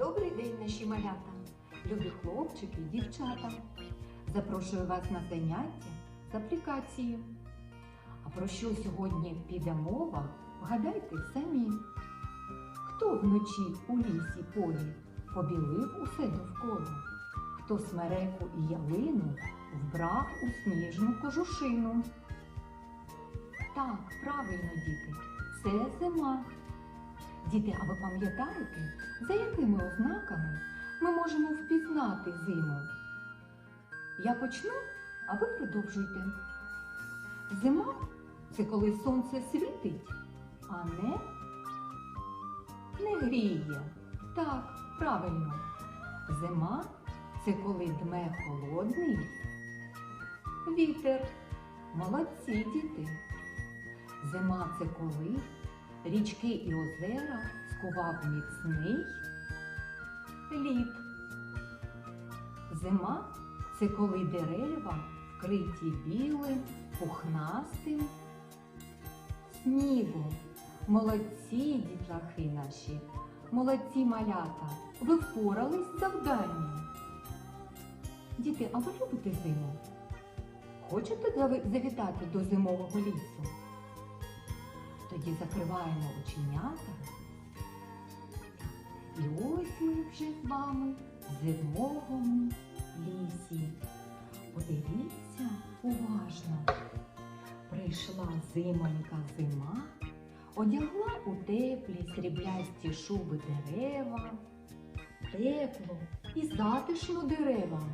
Добрий день, наші малята, любі хлопчики і дівчата. Запрошую вас на заняття з аплікації. А про що сьогодні піде мова, вгадайте самі. Хто вночі у лісі полі побілив усе довкола? Хто смереку і ялину вбрав у сніжну кожушину? Так, правильно, діти, це зима. Діти, а ви пам'ятаєте, за якими ознаками ми можемо впізнати зиму? Я почну, а ви продовжуйте. Зима це коли сонце світить, а не, не гріє. Так, правильно. Зима це коли дме холодний вітер. Молодці діти. Зима це коли річки і озера скував міцний лід. Зима це коли дерева вкриті білим, пухнастим снігом. Молодці, дітлахи наші, молодці малята, ви впорались з завданням. Діти, а ви любите зиму? Хочете завітати до зимового лісу? Тоді закриваємо оченята. І ось ми вже з вами в зимовому лісі. Подивіться уважно. Прийшла зимонька зима, одягла у теплі сріблясті шуби дерева, тепло і затишно деревам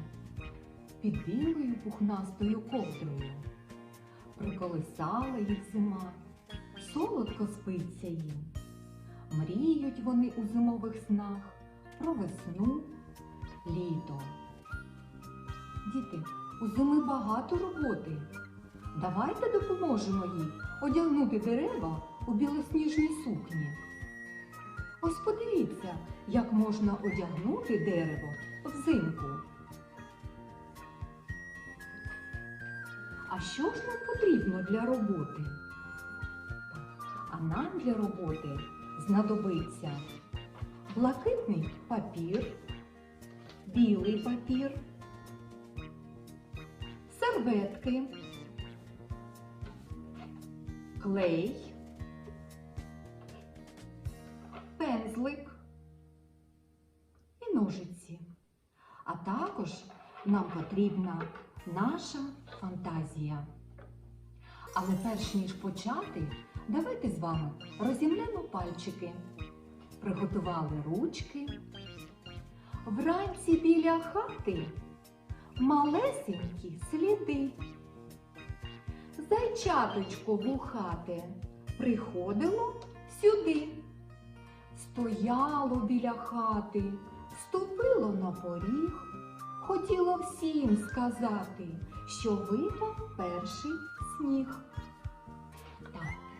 під білою пухнастою ковдрою. Приколисала їх зима, солодко спиться їм. Мріють вони у зимових снах про весну, літо. Діти, у зими багато роботи. Давайте допоможемо їй одягнути дерева у білосніжні сукні. Ось подивіться, як можна одягнути дерево взимку. А що ж нам потрібно для роботи? А нам для роботи знадобиться блакитний папір, білий папір, серветки, клей, пензлик і ножиці. А також нам потрібна наша фантазія. Але перш ніж почати, давайте з вами розімнемо пальчики, приготували ручки. Вранці біля хати малесенькі сліди. Зайчаточко вухате приходило сюди. Стояло біля хати, ступило на поріг, хотіло всім сказати, що випав перший сніг.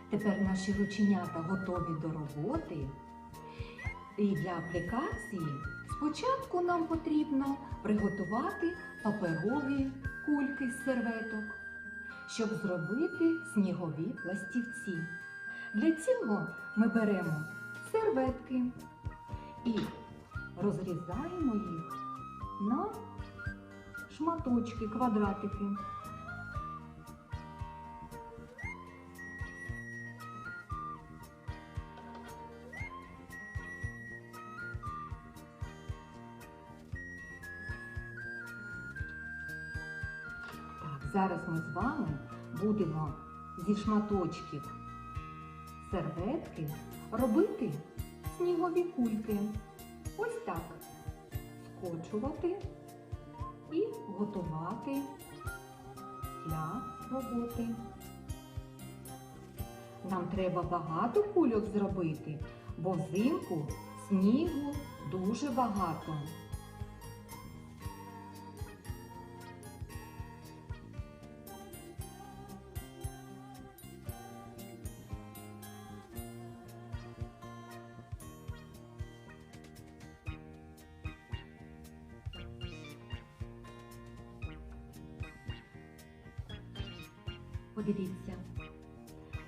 Тепер наші рученята готові до роботи. І для аплікації спочатку нам потрібно приготувати паперові кульки з серветок, щоб зробити снігові пластівці. Для цього ми беремо серветки і розрізаємо їх на шматочки, квадратики. Зараз ми з вами будемо зі шматочків серветки робити снігові кульки. Ось так. Скочувати і готувати для роботи. Нам треба багато кульок зробити, бо взимку снігу дуже багато. Подивіться,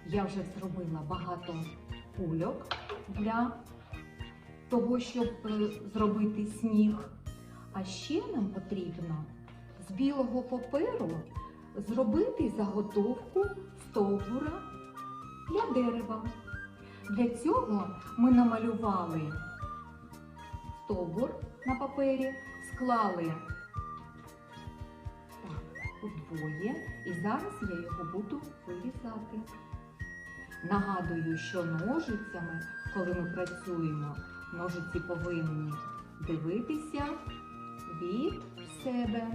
я вже зробила багато кульок для того, щоб е, зробити сніг. А ще нам потрібно з білого паперу зробити заготовку стовбура для дерева. Для цього ми намалювали стовбур на папері, склали удвоє, і зараз я його буду вирізати. Нагадую, що ножицями, коли ми працюємо, ножиці повинні дивитися від себе.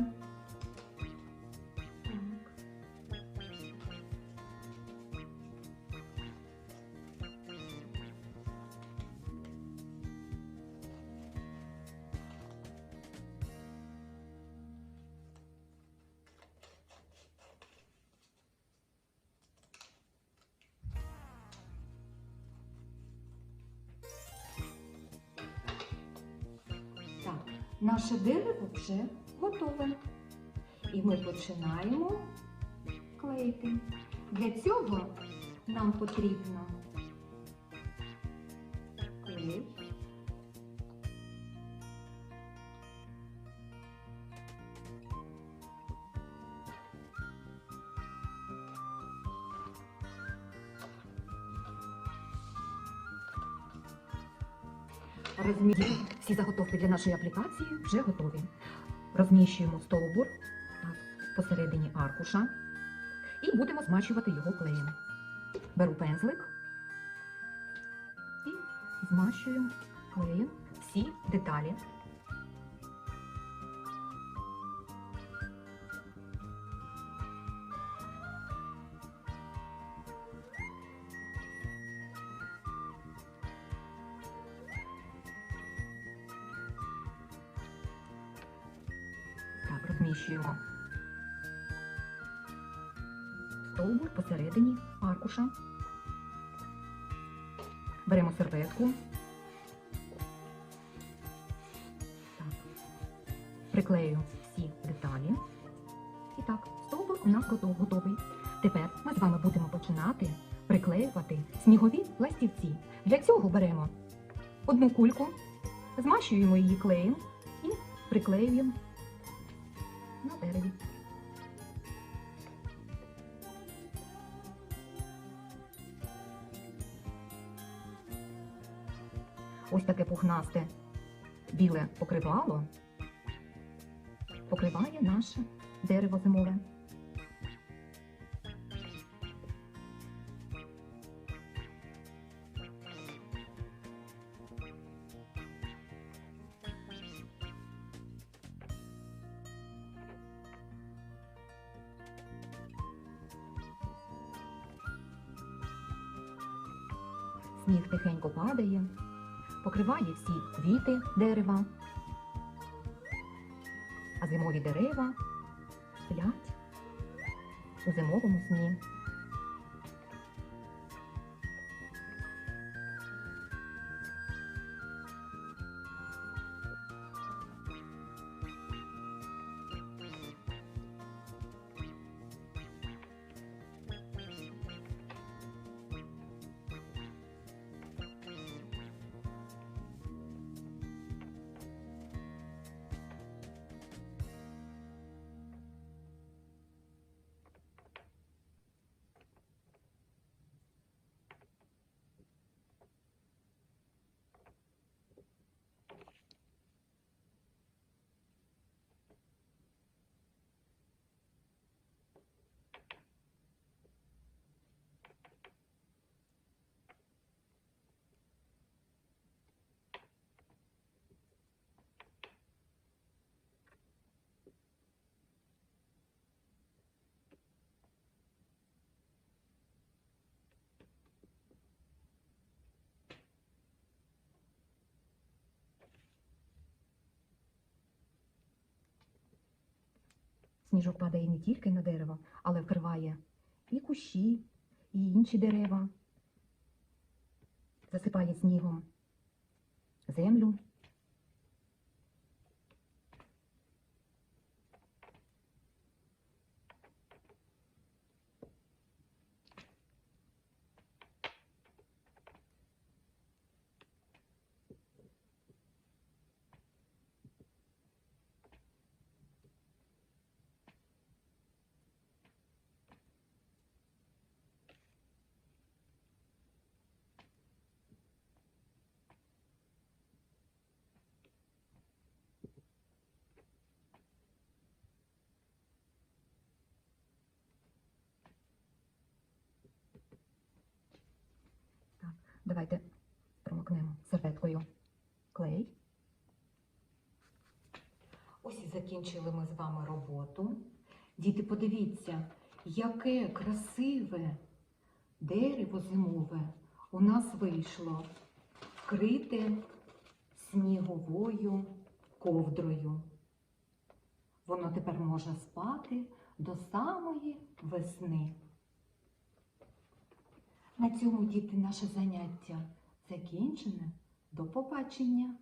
Наше дерево вже готове. І ми починаємо клеїти. Для цього нам потрібно клей. Розміщуємо всі заготовки для нашої аплікації вже готові. Розміщуємо стовбур посередині аркуша і будемо змачувати його клеєм. Беру пензлик і змащую клеєм всі деталі. Так, стовбур посередині аркуша. Беремо серветку. Так. Приклею всі деталі. І так, стовбур у нас готовий. Тепер ми з вами будемо починати приклеювати снігові ластівці. Для цього беремо одну кульку, змащуємо її клеєм і приклеюємо на дереві. Ось таке пухнасте біле покривало покриває наше дерево зимове. Сніг тихенько падає, покриває всі квіти дерева, а зимові дерева сплять у зимовому сні. Сніжок падає не тільки на дерево, але вкриває і кущі, і інші дерева. Засипає снігом землю. Давайте промокнемо серветкою клей. Ось і закінчили ми з вами роботу. Діти, подивіться, яке красиве дерево зимове у нас вийшло вкрите сніговою ковдрою. Воно тепер може спати до самої весни. На цьому діти наше заняття закінчене. До побачення!